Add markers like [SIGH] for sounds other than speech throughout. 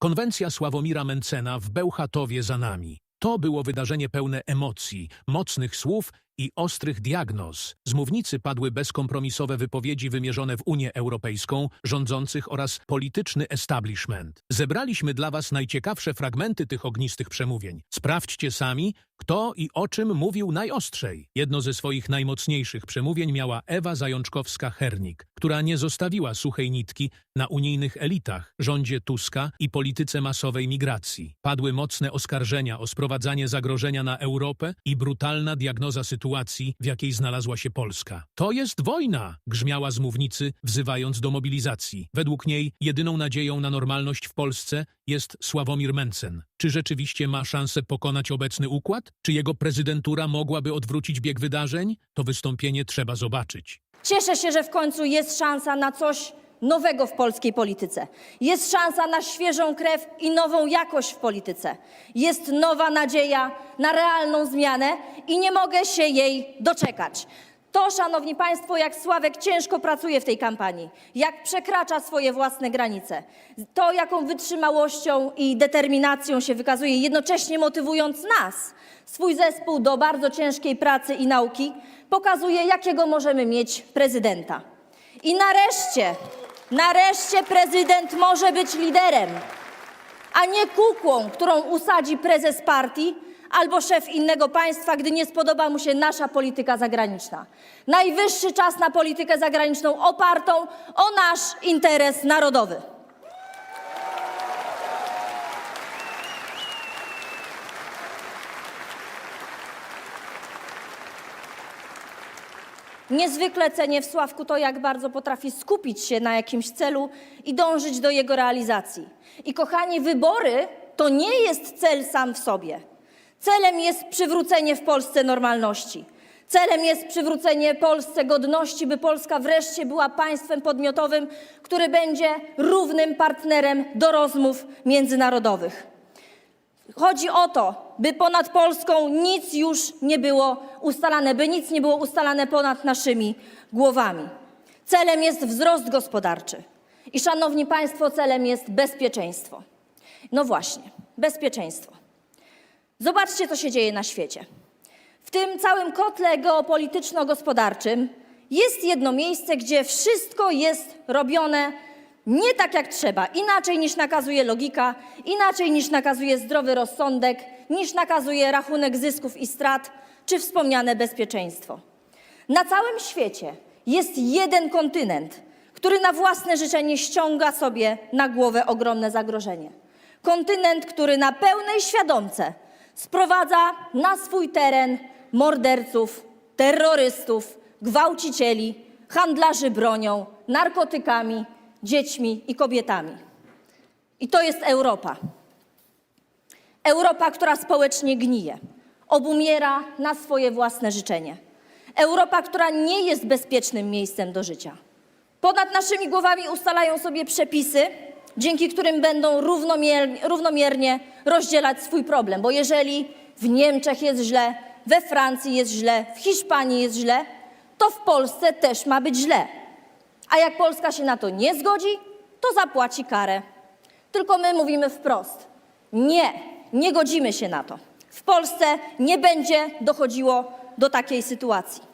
Konwencja Sławomira Mencena w Bełchatowie za nami. To było wydarzenie pełne emocji, mocnych słów i ostrych diagnoz. Z mównicy padły bezkompromisowe wypowiedzi wymierzone w Unię Europejską, rządzących oraz polityczny establishment. Zebraliśmy dla Was najciekawsze fragmenty tych ognistych przemówień. Sprawdźcie sami, kto i o czym mówił najostrzej. Jedno ze swoich najmocniejszych przemówień miała Ewa Zajączkowska-Hernik, która nie zostawiła suchej nitki na unijnych elitach, rządzie Tuska i polityce masowej migracji. Padły mocne oskarżenia o sprowadzanie zagrożenia na Europę i brutalna diagnoza sytuacji, w jakiej znalazła się Polska. To jest wojna! grzmiała z mównicy, wzywając do mobilizacji. Według niej jedyną nadzieją na normalność w Polsce jest Sławomir Mencen. Czy rzeczywiście ma szansę pokonać obecny układ? Czy jego prezydentura mogłaby odwrócić bieg wydarzeń? To wystąpienie trzeba zobaczyć. Cieszę się, że w końcu jest szansa na coś nowego w polskiej polityce. Jest szansa na świeżą krew i nową jakość w polityce. Jest nowa nadzieja na realną zmianę i nie mogę się jej doczekać. To, szanowni państwo, jak Sławek ciężko pracuje w tej kampanii, jak przekracza swoje własne granice, to, jaką wytrzymałością i determinacją się wykazuje, jednocześnie motywując nas, swój zespół do bardzo ciężkiej pracy i nauki, pokazuje, jakiego możemy mieć prezydenta. I nareszcie, nareszcie prezydent może być liderem, a nie kukłą, którą usadzi prezes partii albo szef innego państwa, gdy nie spodoba mu się nasza polityka zagraniczna. Najwyższy czas na politykę zagraniczną opartą o nasz interes narodowy. Niezwykle cenię w Sławku to, jak bardzo potrafi skupić się na jakimś celu i dążyć do jego realizacji. I kochani, wybory to nie jest cel sam w sobie. Celem jest przywrócenie w Polsce normalności. Celem jest przywrócenie Polsce godności, by Polska wreszcie była państwem podmiotowym, który będzie równym partnerem do rozmów międzynarodowych. Chodzi o to, by ponad Polską nic już nie było ustalane, by nic nie było ustalane ponad naszymi głowami. Celem jest wzrost gospodarczy. I szanowni państwo, celem jest bezpieczeństwo. No właśnie, bezpieczeństwo. Zobaczcie, co się dzieje na świecie. W tym całym kotle geopolityczno-gospodarczym jest jedno miejsce, gdzie wszystko jest robione nie tak jak trzeba, inaczej niż nakazuje logika, inaczej niż nakazuje zdrowy rozsądek, niż nakazuje rachunek zysków i strat, czy wspomniane bezpieczeństwo. Na całym świecie jest jeden kontynent, który na własne życzenie ściąga sobie na głowę ogromne zagrożenie. Kontynent, który na pełnej świadomce sprowadza na swój teren morderców, terrorystów, gwałcicieli, handlarzy bronią, narkotykami, dziećmi i kobietami. I to jest Europa. Europa, która społecznie gnije, obumiera na swoje własne życzenie. Europa, która nie jest bezpiecznym miejscem do życia. Ponad naszymi głowami ustalają sobie przepisy, dzięki którym będą równomier- równomiernie rozdzielać swój problem. Bo jeżeli w Niemczech jest źle, we Francji jest źle, w Hiszpanii jest źle, to w Polsce też ma być źle. A jak Polska się na to nie zgodzi, to zapłaci karę. Tylko my mówimy wprost: nie, nie godzimy się na to. W Polsce nie będzie dochodziło do takiej sytuacji.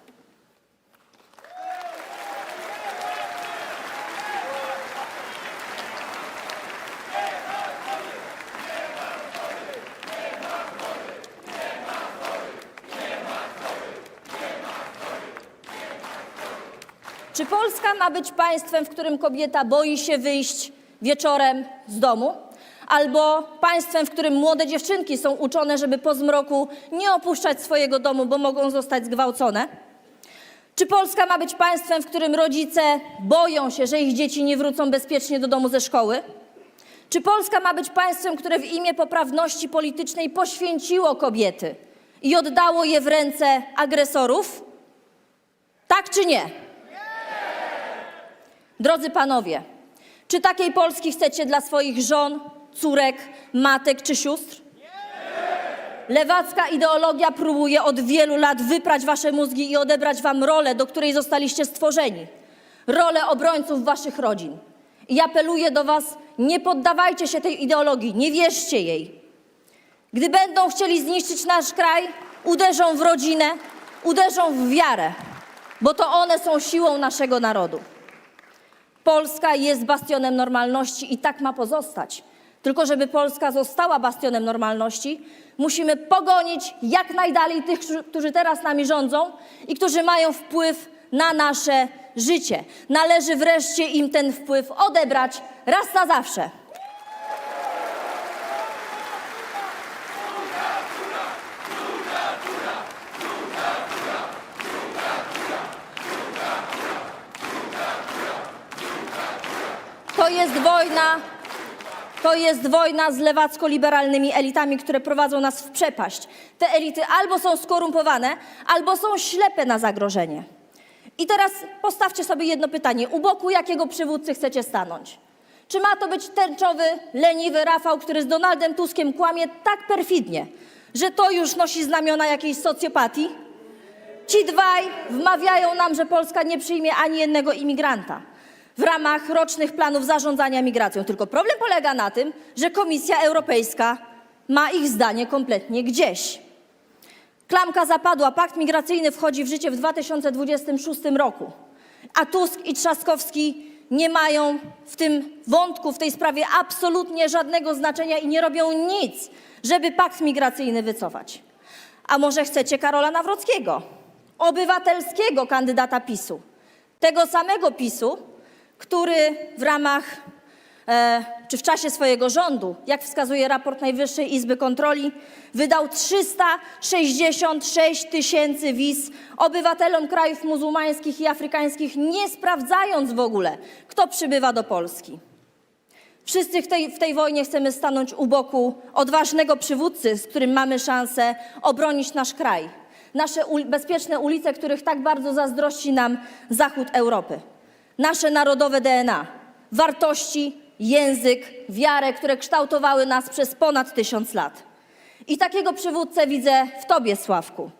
Czy Polska ma być państwem, w którym kobieta boi się wyjść wieczorem z domu? Albo państwem, w którym młode dziewczynki są uczone, żeby po zmroku nie opuszczać swojego domu, bo mogą zostać zgwałcone? Czy Polska ma być państwem, w którym rodzice boją się, że ich dzieci nie wrócą bezpiecznie do domu ze szkoły? Czy Polska ma być państwem, które w imię poprawności politycznej poświęciło kobiety i oddało je w ręce agresorów? Tak czy nie? Drodzy panowie, czy takiej Polski chcecie dla swoich żon, córek, matek czy sióstr? Lewacka ideologia próbuje od wielu lat wyprać wasze mózgi i odebrać wam rolę, do której zostaliście stworzeni rolę obrońców waszych rodzin. I apeluję do Was, nie poddawajcie się tej ideologii, nie wierzcie jej. Gdy będą chcieli zniszczyć nasz kraj, uderzą w rodzinę, uderzą w wiarę, bo to one są siłą naszego narodu. Polska jest bastionem normalności i tak ma pozostać. Tylko żeby Polska została bastionem normalności, musimy pogonić jak najdalej tych, którzy- teraz nami rządzą i którzy mają wpływ na nasze życie. Należy wreszcie im ten wpływ odebrać raz na zawsze. To jest wojna, to jest wojna z lewacko-liberalnymi elitami, które prowadzą nas w przepaść. Te elity albo są skorumpowane, albo są ślepe na zagrożenie. I teraz postawcie sobie jedno pytanie: u boku jakiego przywódcy chcecie stanąć? Czy ma to być tęczowy, leniwy Rafał, który z Donaldem Tuskiem kłamie tak perfidnie, że to już nosi znamiona jakiejś socjopatii? Ci dwaj wmawiają nam, że Polska nie przyjmie ani jednego imigranta w ramach rocznych planów zarządzania migracją. Tylko problem polega na tym, że Komisja Europejska ma ich zdanie kompletnie gdzieś. Klamka zapadła, pakt migracyjny wchodzi w życie w 2026 roku, a Tusk i Trzaskowski nie mają w tym wątku, w tej sprawie absolutnie żadnego znaczenia i nie robią nic, żeby pakt migracyjny wycofać. A może chcecie Karola Nawrockiego, obywatelskiego kandydata PiSu, tego samego PiSu, który w ramach e, czy w czasie swojego rządu, jak wskazuje raport Najwyższej Izby Kontroli, wydał 366 tysięcy wiz obywatelom krajów muzułmańskich i afrykańskich, nie sprawdzając w ogóle, kto przybywa do Polski. Wszyscy w tej, w tej wojnie chcemy stanąć u boku odważnego przywódcy, z którym mamy szansę obronić nasz kraj. Nasze bezpieczne ulice, których tak bardzo zazdrości nam zachód Europy. Nasze narodowe DNA, wartości, język, wiarę, które kształtowały nas przez ponad tysiąc lat. I takiego przywódcę widzę w Tobie, Sławku.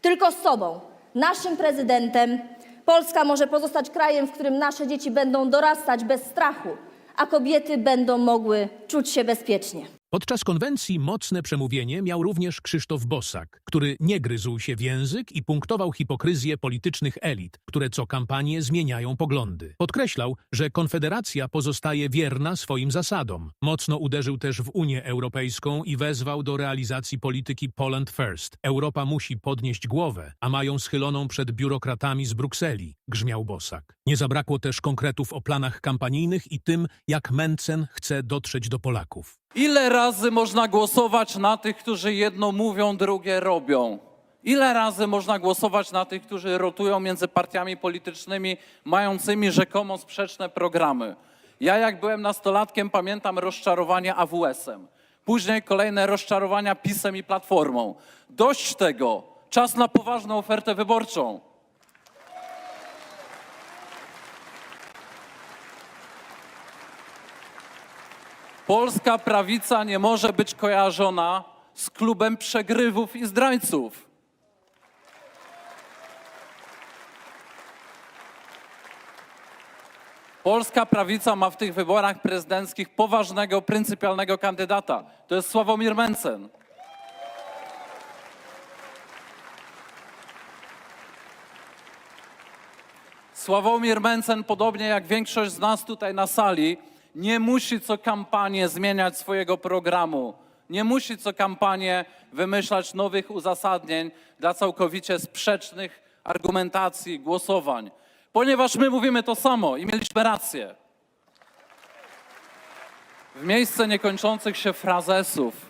Tylko z sobą, naszym prezydentem, Polska może pozostać krajem, w którym nasze dzieci będą dorastać bez strachu, a kobiety będą mogły czuć się bezpiecznie. Podczas konwencji mocne przemówienie miał również Krzysztof Bosak, który nie gryzł się w język i punktował hipokryzję politycznych elit, które co kampanię zmieniają poglądy. Podkreślał, że Konfederacja pozostaje wierna swoim zasadom. Mocno uderzył też w Unię Europejską i wezwał do realizacji polityki Poland First. Europa musi podnieść głowę, a mają schyloną przed biurokratami z Brukseli, grzmiał Bosak. Nie zabrakło też konkretów o planach kampanijnych i tym, jak Mencen chce dotrzeć do Polaków. Ile razy można głosować na tych, którzy jedno mówią, drugie robią? Ile razy można głosować na tych, którzy rotują między partiami politycznymi, mającymi rzekomo sprzeczne programy? Ja, jak byłem nastolatkiem, pamiętam rozczarowanie AWS-em. Później kolejne rozczarowania PiSem i Platformą. Dość tego. Czas na poważną ofertę wyborczą. Polska prawica nie może być kojarzona z klubem przegrywów i zdrajców. Polska prawica ma w tych wyborach prezydenckich poważnego, pryncypialnego kandydata. To jest Sławomir Mencen. Sławomir Mencen, podobnie jak większość z nas tutaj na sali, nie musi co kampanię zmieniać swojego programu. Nie musi co kampanię wymyślać nowych uzasadnień dla całkowicie sprzecznych argumentacji, głosowań. Ponieważ my mówimy to samo i mieliśmy rację. W miejsce niekończących się frazesów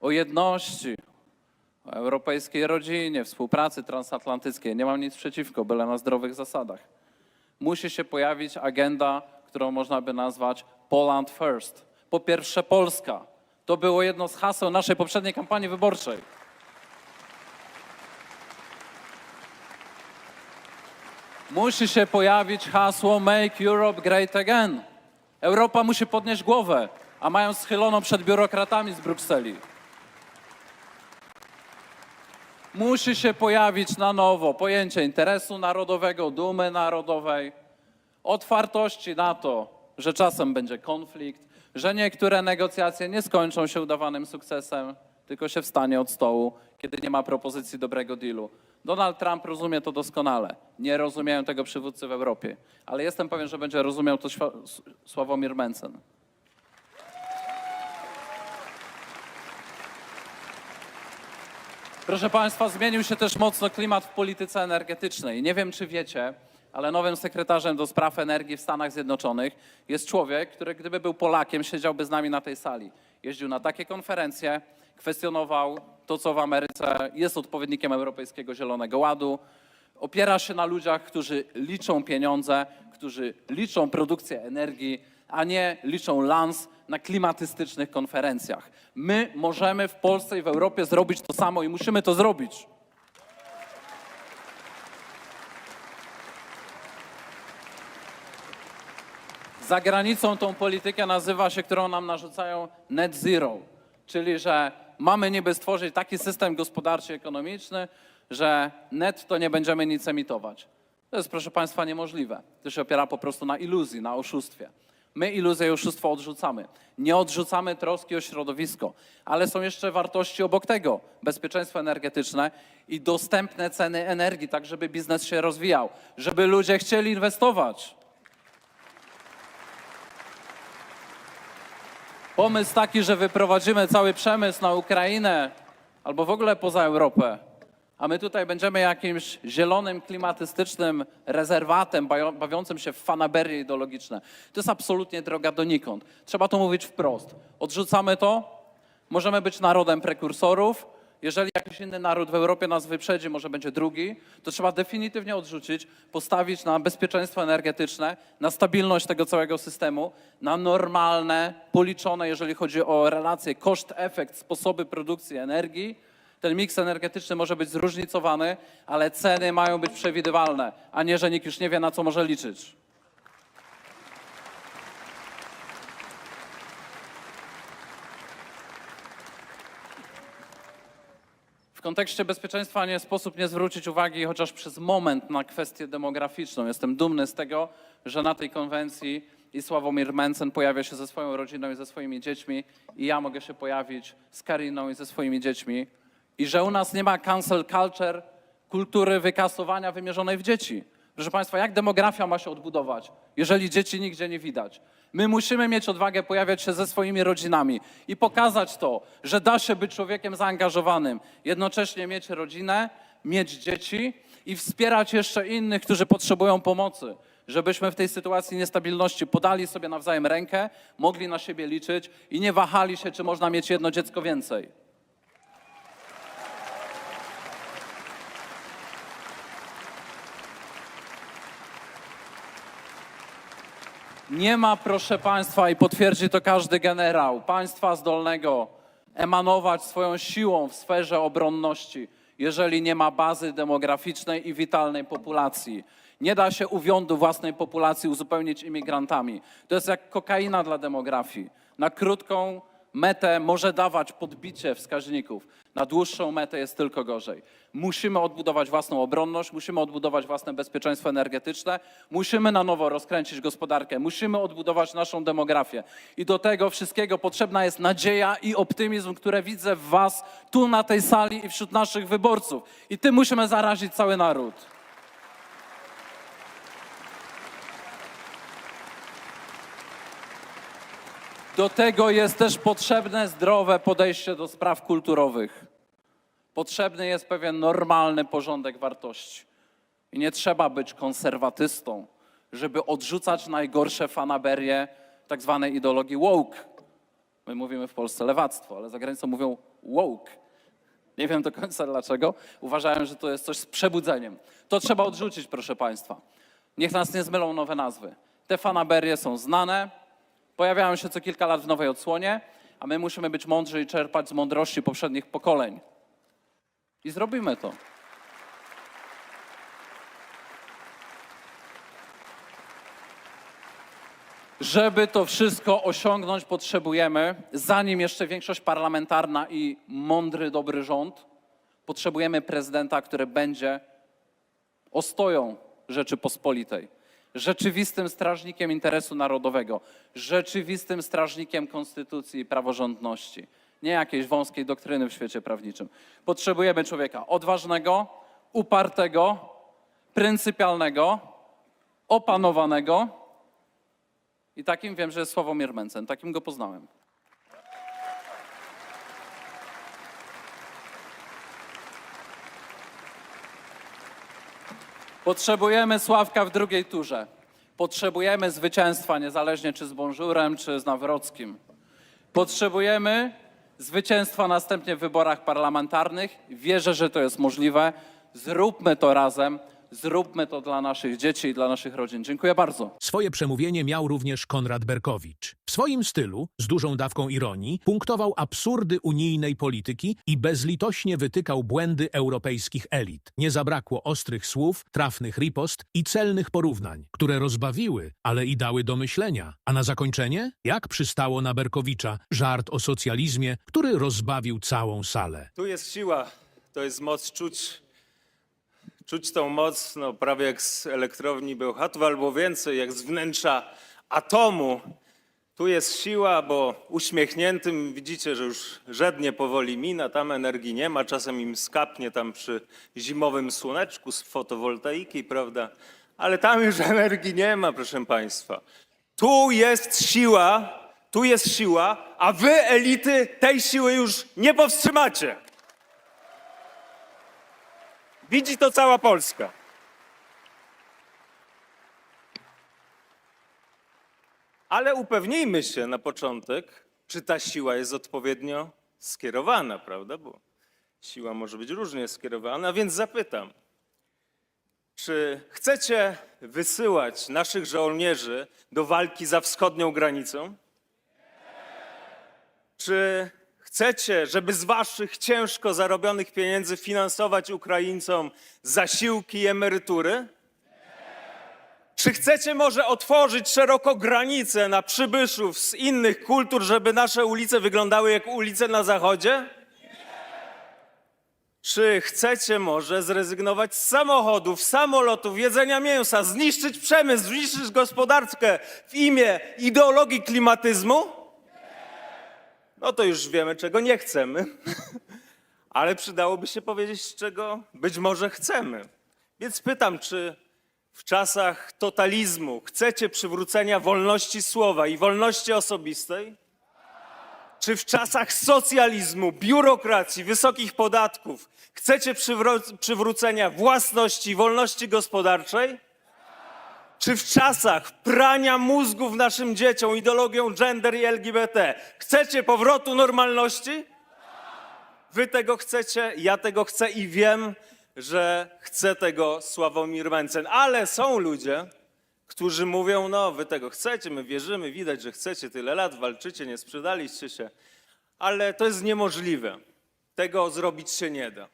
o jedności, o europejskiej rodzinie, współpracy transatlantyckiej. Nie mam nic przeciwko, byle na zdrowych zasadach. Musi się pojawić agenda, którą można by nazwać Poland First. Po pierwsze Polska. To było jedno z haseł naszej poprzedniej kampanii wyborczej. Musi się pojawić hasło Make Europe Great Again. Europa musi podnieść głowę, a mają schyloną przed biurokratami z Brukseli. Musi się pojawić na nowo pojęcie interesu narodowego, dumy narodowej, otwartości na to, że czasem będzie konflikt, że niektóre negocjacje nie skończą się udawanym sukcesem, tylko się wstanie od stołu, kiedy nie ma propozycji dobrego dealu. Donald Trump rozumie to doskonale. Nie rozumieją tego przywódcy w Europie, ale jestem pewien, że będzie rozumiał to Sławomir Mencen. Proszę Państwa, zmienił się też mocno klimat w polityce energetycznej. Nie wiem, czy wiecie, ale nowym sekretarzem do spraw energii w Stanach Zjednoczonych jest człowiek, który gdyby był Polakiem, siedziałby z nami na tej sali. Jeździł na takie konferencje, kwestionował to, co w Ameryce jest odpowiednikiem Europejskiego Zielonego Ładu. Opiera się na ludziach, którzy liczą pieniądze, którzy liczą produkcję energii, a nie liczą lans na klimatystycznych konferencjach. My możemy w Polsce i w Europie zrobić to samo i musimy to zrobić. Za granicą tą politykę nazywa się, którą nam narzucają net zero, czyli że mamy niby stworzyć taki system gospodarczy ekonomiczny, że netto nie będziemy nic emitować. To jest, proszę Państwa, niemożliwe. To się opiera po prostu na iluzji, na oszustwie. My iluzję i oszustwo odrzucamy. Nie odrzucamy troski o środowisko, ale są jeszcze wartości obok tego. Bezpieczeństwo energetyczne i dostępne ceny energii, tak żeby biznes się rozwijał, żeby ludzie chcieli inwestować. Pomysł taki, że wyprowadzimy cały przemysł na Ukrainę albo w ogóle poza Europę, a my tutaj będziemy jakimś zielonym, klimatystycznym rezerwatem bawiącym się w fanaberie ideologiczne. To jest absolutnie droga donikąd. Trzeba to mówić wprost. Odrzucamy to, możemy być narodem prekursorów. Jeżeli jakiś inny naród w Europie nas wyprzedzi, może będzie drugi, to trzeba definitywnie odrzucić, postawić na bezpieczeństwo energetyczne, na stabilność tego całego systemu, na normalne, policzone, jeżeli chodzi o relacje koszt-efekt, sposoby produkcji energii. Ten miks energetyczny może być zróżnicowany, ale ceny mają być przewidywalne, a nie, że nikt już nie wie, na co może liczyć. Kontekście bezpieczeństwa nie sposób nie zwrócić uwagi chociaż przez moment na kwestię demograficzną. Jestem dumny z tego, że na tej konwencji i Sławomir Mencen pojawia się ze swoją rodziną i ze swoimi dziećmi i ja mogę się pojawić z Kariną i ze swoimi dziećmi i że u nas nie ma cancel culture, kultury wykasowania wymierzonej w dzieci. Proszę Państwa, jak demografia ma się odbudować, jeżeli dzieci nigdzie nie widać? My musimy mieć odwagę pojawiać się ze swoimi rodzinami i pokazać to, że da się być człowiekiem zaangażowanym, jednocześnie mieć rodzinę, mieć dzieci i wspierać jeszcze innych, którzy potrzebują pomocy, żebyśmy w tej sytuacji niestabilności podali sobie nawzajem rękę, mogli na siebie liczyć i nie wahali się, czy można mieć jedno dziecko więcej. Nie ma, proszę Państwa, i potwierdzi to każdy generał, państwa zdolnego emanować swoją siłą w sferze obronności, jeżeli nie ma bazy demograficznej i witalnej populacji. Nie da się uwiądu własnej populacji uzupełnić imigrantami. To jest jak kokaina dla demografii. Na krótką metę może dawać podbicie wskaźników, na dłuższą metę jest tylko gorzej. Musimy odbudować własną obronność, musimy odbudować własne bezpieczeństwo energetyczne, musimy na nowo rozkręcić gospodarkę, musimy odbudować naszą demografię. I do tego wszystkiego potrzebna jest nadzieja i optymizm, które widzę w Was tu na tej sali i wśród naszych wyborców. I tym musimy zarazić cały naród. Do tego jest też potrzebne zdrowe podejście do spraw kulturowych. Potrzebny jest pewien normalny porządek wartości. I nie trzeba być konserwatystą, żeby odrzucać najgorsze fanaberie tak zwanej ideologii woke. My mówimy w Polsce lewactwo, ale za granicą mówią woke. Nie wiem do końca dlaczego. Uważałem, że to jest coś z przebudzeniem. To trzeba odrzucić, proszę Państwa. Niech nas nie zmylą nowe nazwy. Te fanaberie są znane, pojawiają się co kilka lat w nowej odsłonie, a my musimy być mądrzy i czerpać z mądrości poprzednich pokoleń. I zrobimy to. Żeby to wszystko osiągnąć, potrzebujemy, zanim jeszcze większość parlamentarna i mądry, dobry rząd, potrzebujemy prezydenta, który będzie ostoją Rzeczypospolitej. Rzeczywistym strażnikiem interesu narodowego, rzeczywistym strażnikiem konstytucji i praworządności, nie jakiejś wąskiej doktryny w świecie prawniczym. Potrzebujemy człowieka odważnego, upartego, pryncypialnego, opanowanego i takim wiem, że jest Sławomir Mencen. Takim go poznałem. Potrzebujemy Sławka w drugiej turze. Potrzebujemy zwycięstwa, niezależnie czy z Bonżurem, czy z Nawrockim. Potrzebujemy zwycięstwa następnie w wyborach parlamentarnych. Wierzę, że to jest możliwe. Zróbmy to razem. Zróbmy to dla naszych dzieci i dla naszych rodzin. Dziękuję bardzo. Swoje przemówienie miał również Konrad Berkowicz. W swoim stylu, z dużą dawką ironii, punktował absurdy unijnej polityki i bezlitośnie wytykał błędy europejskich elit. Nie zabrakło ostrych słów, trafnych ripost i celnych porównań, które rozbawiły, ale i dały do myślenia. A na zakończenie, jak przystało na Berkowicza, żart o socjalizmie, który rozbawił całą salę. Tu jest siła, to jest moc czuć. Czuć tą moc no, prawie jak z elektrowni Bełchatów, albo więcej, jak z wnętrza atomu. Tu jest siła, bo uśmiechniętym widzicie, że już żednie powoli mina, tam energii nie ma, czasem im skapnie tam przy zimowym słoneczku z fotowoltaiki, prawda? Ale tam już [LAUGHS] energii nie ma, proszę Państwa. Tu jest siła, tu jest siła, a wy, elity, tej siły już nie powstrzymacie. Widzi to cała Polska. Ale upewnijmy się na początek, czy ta siła jest odpowiednio skierowana, prawda? Bo siła może być różnie skierowana, więc zapytam, czy chcecie wysyłać naszych żołnierzy do walki za wschodnią granicą? Czy chcecie, żeby z waszych ciężko zarobionych pieniędzy finansować Ukraińcom zasiłki i emerytury? Czy chcecie może otworzyć szeroko granice na przybyszów z innych kultur, żeby nasze ulice wyglądały jak ulice na zachodzie? Czy chcecie może zrezygnować z samochodów, samolotów, jedzenia mięsa, zniszczyć przemysł, zniszczyć gospodarkę w imię ideologii klimatyzmu? No to już wiemy, czego nie chcemy, [LAUGHS] ale przydałoby się powiedzieć, czego być może chcemy. Więc pytam, czy w czasach totalizmu chcecie przywrócenia wolności słowa i wolności osobistej? Czy w czasach socjalizmu, biurokracji, wysokich podatków chcecie przywró- przywrócenia własności i wolności gospodarczej? Czy w czasach prania mózgów naszym dzieciom ideologią gender i LGBT chcecie powrotu normalności? Wy tego chcecie, ja tego chcę i wiem, że chce tego Sławomir Mencen. Ale są ludzie, którzy mówią, no wy tego chcecie, my wierzymy, widać, że chcecie tyle lat, walczycie, nie sprzedaliście się, ale to jest niemożliwe. Tego zrobić się nie da.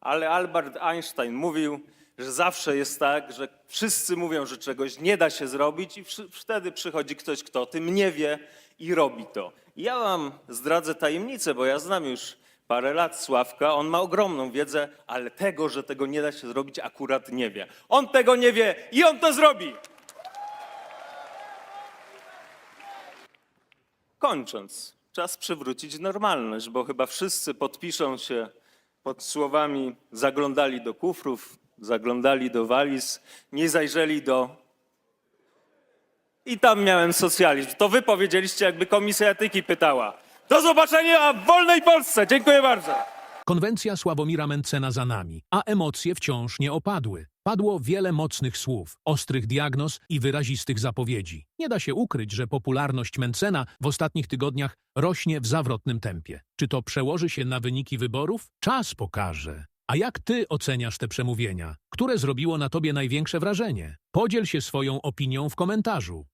Ale Albert Einstein mówił, że zawsze jest tak, że wszyscy mówią, że czegoś nie da się zrobić, i wtedy przychodzi ktoś, kto o tym nie wie i robi to. Ja wam zdradzę tajemnicę, bo ja znam już parę lat Sławka. On ma ogromną wiedzę, ale tego, że tego nie da się zrobić, akurat nie wie. On tego nie wie i on to zrobi. Kończąc, czas przywrócić normalność, bo chyba wszyscy podpiszą się pod słowami zaglądali do kufrów, zaglądali do waliz, nie zajrzeli do... I tam miałem socjalizm. To wy powiedzieliście, jakby Komisja Etyki pytała. Do zobaczenia w wolnej Polsce. Dziękuję bardzo. Konwencja Sławomira Mencena za nami, a emocje wciąż nie opadły. Padło wiele mocnych słów, ostrych diagnoz i wyrazistych zapowiedzi. Nie da się ukryć, że popularność Mencena w ostatnich tygodniach rośnie w zawrotnym tempie. Czy to przełoży się na wyniki wyborów? Czas pokaże. A jak ty oceniasz te przemówienia? Które zrobiło na tobie największe wrażenie? Podziel się swoją opinią w komentarzu.